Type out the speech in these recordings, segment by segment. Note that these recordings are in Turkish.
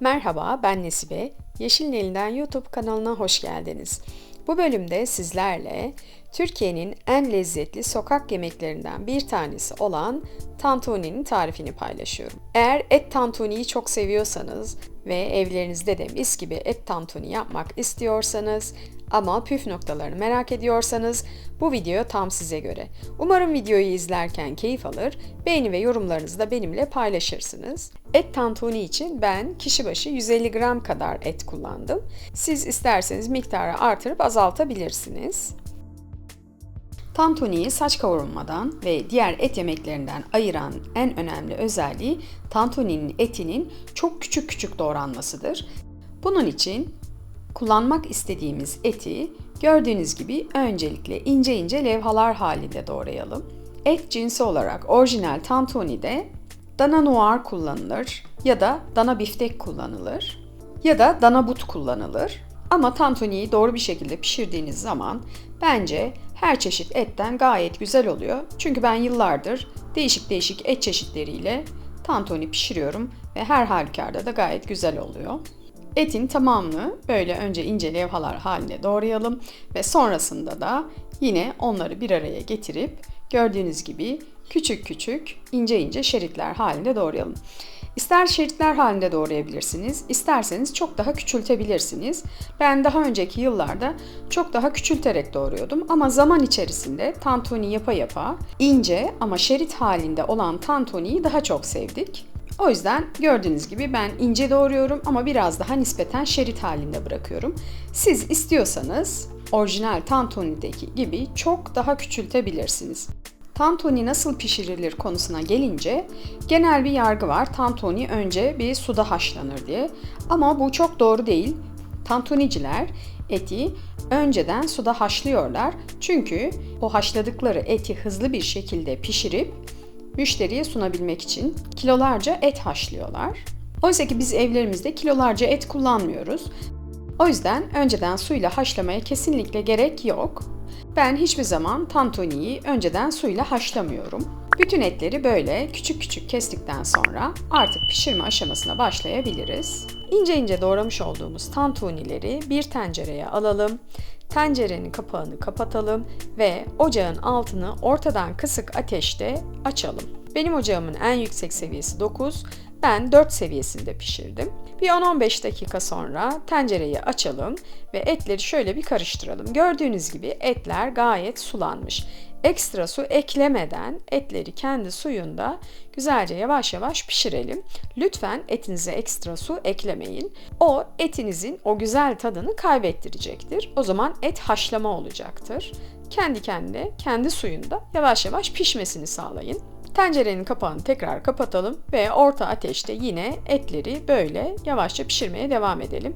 Merhaba, ben Nesibe. Yeşilin Elinden YouTube kanalına hoş geldiniz. Bu bölümde sizlerle Türkiye'nin en lezzetli sokak yemeklerinden bir tanesi olan tantuni'nin tarifini paylaşıyorum. Eğer et tantuniyi çok seviyorsanız ve evlerinizde de mis gibi et tantuni yapmak istiyorsanız ama püf noktalarını merak ediyorsanız bu video tam size göre. Umarım videoyu izlerken keyif alır, beğeni ve yorumlarınızı da benimle paylaşırsınız. Et tantuni için ben kişi başı 150 gram kadar et kullandım. Siz isterseniz miktarı artırıp azaltabilirsiniz. Tantuniyi saç kavurmadan ve diğer et yemeklerinden ayıran en önemli özelliği tantuninin etinin çok küçük küçük doğranmasıdır. Bunun için kullanmak istediğimiz eti gördüğünüz gibi öncelikle ince ince levhalar halinde doğrayalım. Et cinsi olarak orijinal tantuni'de dana noir kullanılır ya da dana biftek kullanılır ya da dana but kullanılır. Ama tantuniyi doğru bir şekilde pişirdiğiniz zaman bence her çeşit etten gayet güzel oluyor. Çünkü ben yıllardır değişik değişik et çeşitleriyle tantuni pişiriyorum ve her halükarda da gayet güzel oluyor. Etin tamamını böyle önce ince levhalar halinde doğrayalım ve sonrasında da yine onları bir araya getirip gördüğünüz gibi küçük küçük ince ince şeritler halinde doğrayalım. İster şeritler halinde doğrayabilirsiniz, isterseniz çok daha küçültebilirsiniz. Ben daha önceki yıllarda çok daha küçülterek doğruyordum ama zaman içerisinde tantuni yapa yapa ince ama şerit halinde olan tantuniyi daha çok sevdik. O yüzden gördüğünüz gibi ben ince doğruyorum ama biraz daha nispeten şerit halinde bırakıyorum. Siz istiyorsanız orijinal tantuni'deki gibi çok daha küçültebilirsiniz. Tantuni nasıl pişirilir konusuna gelince genel bir yargı var. Tantuni önce bir suda haşlanır diye. Ama bu çok doğru değil. Tantuniciler eti önceden suda haşlıyorlar. Çünkü o haşladıkları eti hızlı bir şekilde pişirip müşteriye sunabilmek için kilolarca et haşlıyorlar. Oysa ki biz evlerimizde kilolarca et kullanmıyoruz. O yüzden önceden suyla haşlamaya kesinlikle gerek yok. Ben hiçbir zaman tantuniyi önceden suyla haşlamıyorum. Bütün etleri böyle küçük küçük kestikten sonra artık pişirme aşamasına başlayabiliriz. İnce ince doğramış olduğumuz tantunileri bir tencereye alalım. Tencerenin kapağını kapatalım ve ocağın altını ortadan kısık ateşte açalım. Benim ocağımın en yüksek seviyesi 9, ben 4 seviyesinde pişirdim. Bir 10-15 dakika sonra tencereyi açalım ve etleri şöyle bir karıştıralım. Gördüğünüz gibi etler gayet sulanmış. Ekstra su eklemeden etleri kendi suyunda güzelce yavaş yavaş pişirelim. Lütfen etinize ekstra su eklemeyin. O etinizin o güzel tadını kaybettirecektir. O zaman et haşlama olacaktır. Kendi kendine, kendi suyunda yavaş yavaş pişmesini sağlayın. Tencerenin kapağını tekrar kapatalım ve orta ateşte yine etleri böyle yavaşça pişirmeye devam edelim.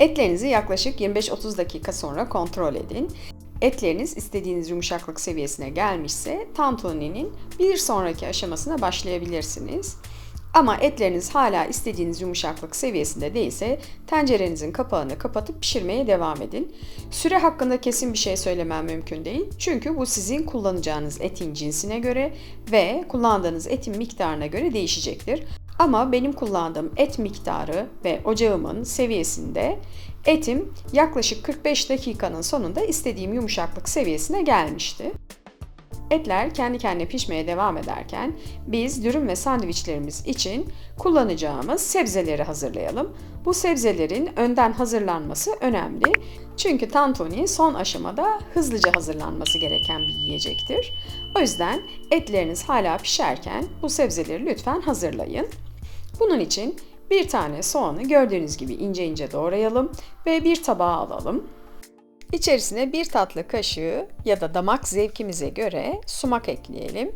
Etlerinizi yaklaşık 25-30 dakika sonra kontrol edin. Etleriniz istediğiniz yumuşaklık seviyesine gelmişse tantuninin bir sonraki aşamasına başlayabilirsiniz. Ama etleriniz hala istediğiniz yumuşaklık seviyesinde değilse tencerenizin kapağını kapatıp pişirmeye devam edin. Süre hakkında kesin bir şey söylemem mümkün değil. Çünkü bu sizin kullanacağınız etin cinsine göre ve kullandığınız etin miktarına göre değişecektir. Ama benim kullandığım et miktarı ve ocağımın seviyesinde etim yaklaşık 45 dakikanın sonunda istediğim yumuşaklık seviyesine gelmişti. Etler kendi kendine pişmeye devam ederken biz dürüm ve sandviçlerimiz için kullanacağımız sebzeleri hazırlayalım. Bu sebzelerin önden hazırlanması önemli. Çünkü tantuni son aşamada hızlıca hazırlanması gereken bir yiyecektir. O yüzden etleriniz hala pişerken bu sebzeleri lütfen hazırlayın. Bunun için bir tane soğanı gördüğünüz gibi ince ince doğrayalım ve bir tabağa alalım. İçerisine bir tatlı kaşığı ya da damak zevkimize göre sumak ekleyelim.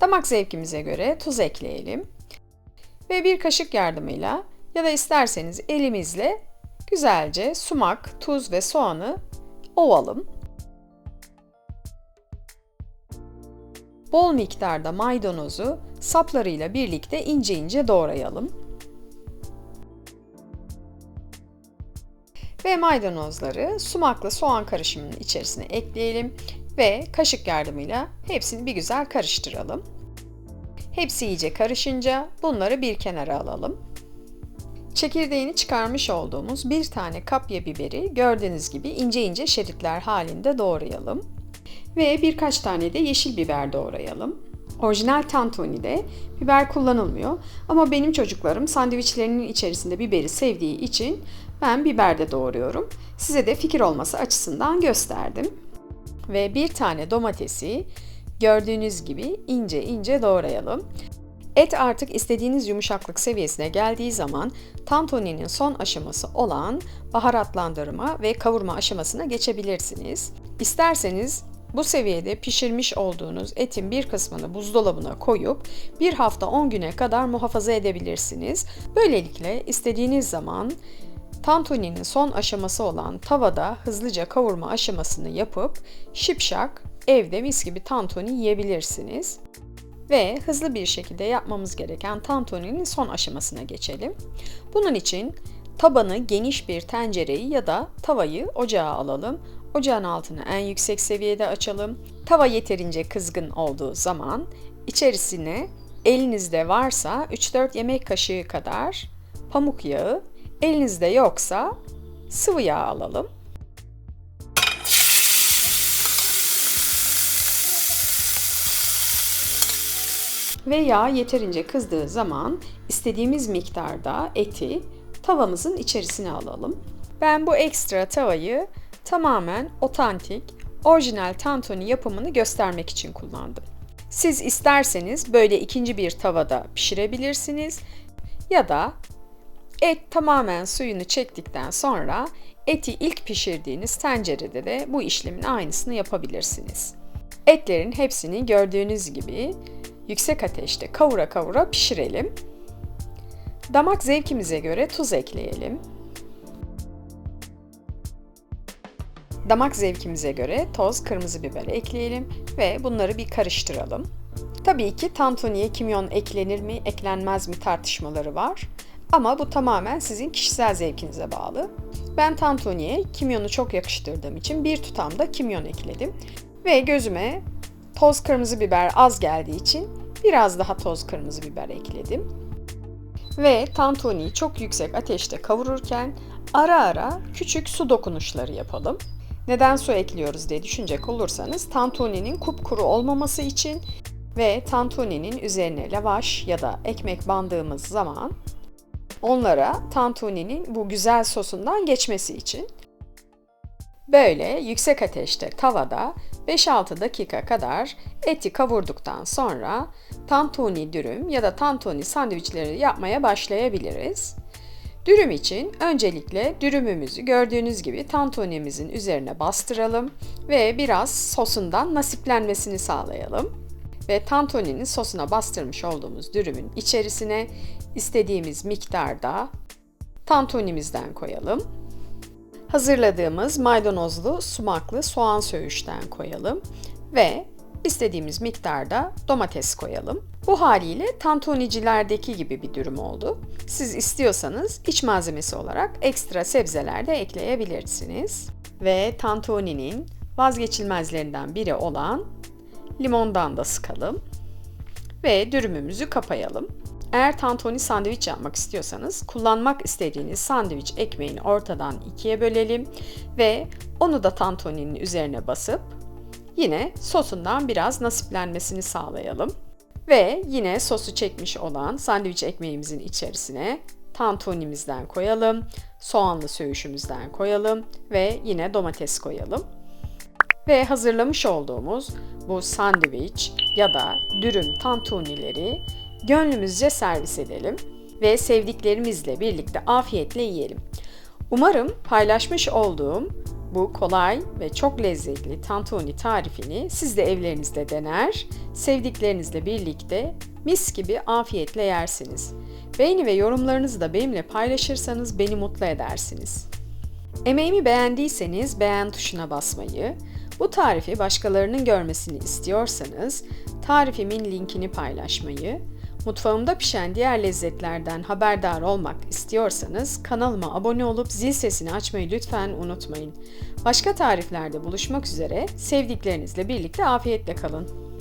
Damak zevkimize göre tuz ekleyelim. Ve bir kaşık yardımıyla ya da isterseniz elimizle güzelce sumak, tuz ve soğanı ovalım. Bol miktarda maydanozu saplarıyla birlikte ince ince doğrayalım. Ve maydanozları sumakla soğan karışımının içerisine ekleyelim ve kaşık yardımıyla hepsini bir güzel karıştıralım. Hepsi iyice karışınca bunları bir kenara alalım. Çekirdeğini çıkarmış olduğumuz bir tane kapya biberi gördüğünüz gibi ince ince şeritler halinde doğrayalım. Ve birkaç tane de yeşil biber doğrayalım. Orijinal tantuni'de biber kullanılmıyor ama benim çocuklarım sandviçlerinin içerisinde biberi sevdiği için ben biber de doğruyorum. Size de fikir olması açısından gösterdim. Ve bir tane domatesi gördüğünüz gibi ince ince doğrayalım. Et artık istediğiniz yumuşaklık seviyesine geldiği zaman tantuninin son aşaması olan baharatlandırma ve kavurma aşamasına geçebilirsiniz. İsterseniz bu seviyede pişirmiş olduğunuz etin bir kısmını buzdolabına koyup bir hafta 10 güne kadar muhafaza edebilirsiniz. Böylelikle istediğiniz zaman tantuninin son aşaması olan tavada hızlıca kavurma aşamasını yapıp şipşak evde mis gibi tantuni yiyebilirsiniz. Ve hızlı bir şekilde yapmamız gereken tantuninin son aşamasına geçelim. Bunun için tabanı geniş bir tencereyi ya da tavayı ocağa alalım. Ocağın altını en yüksek seviyede açalım. Tava yeterince kızgın olduğu zaman içerisine elinizde varsa 3-4 yemek kaşığı kadar pamuk yağı, elinizde yoksa sıvı yağ alalım. Ve yağ yeterince kızdığı zaman istediğimiz miktarda eti tavamızın içerisine alalım. Ben bu ekstra tavayı tamamen otantik, orijinal tantuni yapımını göstermek için kullandım. Siz isterseniz böyle ikinci bir tavada pişirebilirsiniz ya da et tamamen suyunu çektikten sonra eti ilk pişirdiğiniz tencerede de bu işlemin aynısını yapabilirsiniz. Etlerin hepsini gördüğünüz gibi yüksek ateşte kavura kavura pişirelim. Damak zevkimize göre tuz ekleyelim. Damak zevkimize göre toz kırmızı biber ekleyelim ve bunları bir karıştıralım. Tabii ki tantuniye kimyon eklenir mi, eklenmez mi tartışmaları var. Ama bu tamamen sizin kişisel zevkinize bağlı. Ben tantuniye kimyonu çok yakıştırdığım için bir tutam da kimyon ekledim. Ve gözüme toz kırmızı biber az geldiği için biraz daha toz kırmızı biber ekledim. Ve tantuniyi çok yüksek ateşte kavururken ara ara küçük su dokunuşları yapalım. Neden su ekliyoruz diye düşünecek olursanız tantuninin kupkuru olmaması için ve tantuninin üzerine lavaş ya da ekmek bandığımız zaman onlara tantuninin bu güzel sosundan geçmesi için. Böyle yüksek ateşte tavada 5-6 dakika kadar eti kavurduktan sonra tantuni dürüm ya da tantuni sandviçleri yapmaya başlayabiliriz. Dürüm için öncelikle dürümümüzü gördüğünüz gibi tantunimizin üzerine bastıralım ve biraz sosundan nasiplenmesini sağlayalım. Ve tantuninin sosuna bastırmış olduğumuz dürümün içerisine istediğimiz miktarda tantunimizden koyalım. Hazırladığımız maydanozlu, sumaklı soğan söğüşten koyalım ve istediğimiz miktarda domates koyalım. Bu haliyle tantunicilerdeki gibi bir dürüm oldu. Siz istiyorsanız iç malzemesi olarak ekstra sebzeler de ekleyebilirsiniz. Ve tantuninin vazgeçilmezlerinden biri olan limondan da sıkalım. Ve dürümümüzü kapayalım. Eğer tantuni sandviç yapmak istiyorsanız kullanmak istediğiniz sandviç ekmeğini ortadan ikiye bölelim ve onu da tantuninin üzerine basıp yine sosundan biraz nasiplenmesini sağlayalım. Ve yine sosu çekmiş olan sandviç ekmeğimizin içerisine tantunimizden koyalım, soğanlı söğüşümüzden koyalım ve yine domates koyalım. Ve hazırlamış olduğumuz bu sandviç ya da dürüm tantunileri gönlümüzce servis edelim ve sevdiklerimizle birlikte afiyetle yiyelim. Umarım paylaşmış olduğum bu kolay ve çok lezzetli tantuni tarifini siz de evlerinizde dener, sevdiklerinizle birlikte mis gibi afiyetle yersiniz. Beğeni ve yorumlarınızı da benimle paylaşırsanız beni mutlu edersiniz. Emeğimi beğendiyseniz beğen tuşuna basmayı, bu tarifi başkalarının görmesini istiyorsanız tarifimin linkini paylaşmayı, Mutfağımda pişen diğer lezzetlerden haberdar olmak istiyorsanız kanalıma abone olup zil sesini açmayı lütfen unutmayın. Başka tariflerde buluşmak üzere sevdiklerinizle birlikte afiyetle kalın.